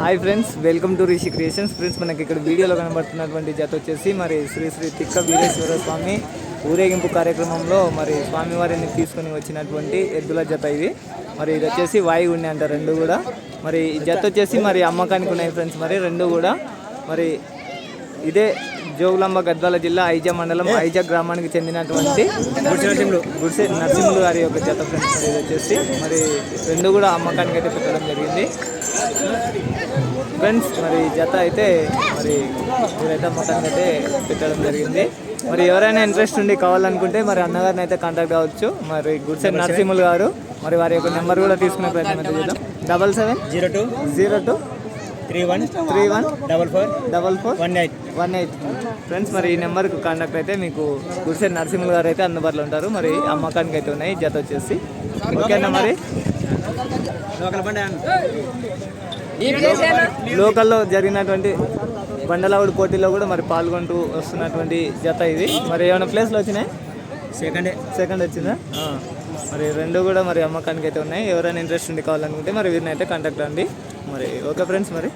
Hi friends welcome to Rishi creations. Friends మనకి ఇక్కడ వీడియోలో కనబడుతున్నటువంటి జత వచ్చేసి మరి శ్రీ శ్రీ తిక్క వీరేశ్వర స్వామి ఊరేగింపు కార్యక్రమంలో మరి స్వామివారిని తీసుకొని వచ్చినటువంటి ఎద్దుల జత ఇది. మరి ఇది వచ్చేసి వాయుగుండి అంట రెండు కూడా. మరి జత వచ్చేసి మరి అమ్మకానికి ఉన్నాయి ఫ్రెండ్స్ మరి రెండు కూడా. మరి ఇదే జోగులాంబ గద్వాల జిల్లా ఐజా మండలం ఐజా గ్రామానికి చెందినటువంటి గుడిసె నరసింహులు గారి యొక్క జత ఫ్రెండ్స్ వచ్చేసి మరి రెండు కూడా అమ్మకానికి అయితే పెట్టడం జరిగింది. ఫ్రెండ్స్ మరి జత అయితే మరి మీరైతే అమ్మకానికి అయితే పెట్టడం జరిగింది. మరి ఎవరైనా ఇంట్రెస్ట్ ఉండి కావాలనుకుంటే మరి అన్నగారిని అయితే కాంటాక్ట్ కావచ్చు. మరి గుడిసె నరసింహులు గారు మరి వారి యొక్క నెంబర్ కూడా తీసుకునే ప్రయత్నం అయితే చేద్దాం. Double seven zero two. Zero two. Three one three one double four double four one eight. One eight. Friends మరి ఈ నెంబర్కి కాంటాక్ట్ అయితే మీకు గుడిసె నరసింహులు గారు అయితే అందుబాటులో ఉంటారు. మరి అమ్మకానికి అయితే ఉన్నాయి జత వచ్చేసి. ఓకేనా మరి? లోకల్లో జరిగినటువంటి బండలావుడి పోటీలో కూడా మరి పాల్గొంటూ వస్తున్నటువంటి జత ఇది. మరి ఏమైనా ప్లేస్లో వచ్చినాయి? సెకండ్ సెకండ్ వచ్చిందా. మరి రెండు కూడా మరి అమ్మకానికి అయితే ఉన్నాయి. ఎవరైనా ఇంట్రెస్ట్ ఉండి కావాలనుకుంటే మరి వీరిని అయితే కాంటాక్ట్ అండి మరి ఓకే ఫ్రెండ్స్ మరి.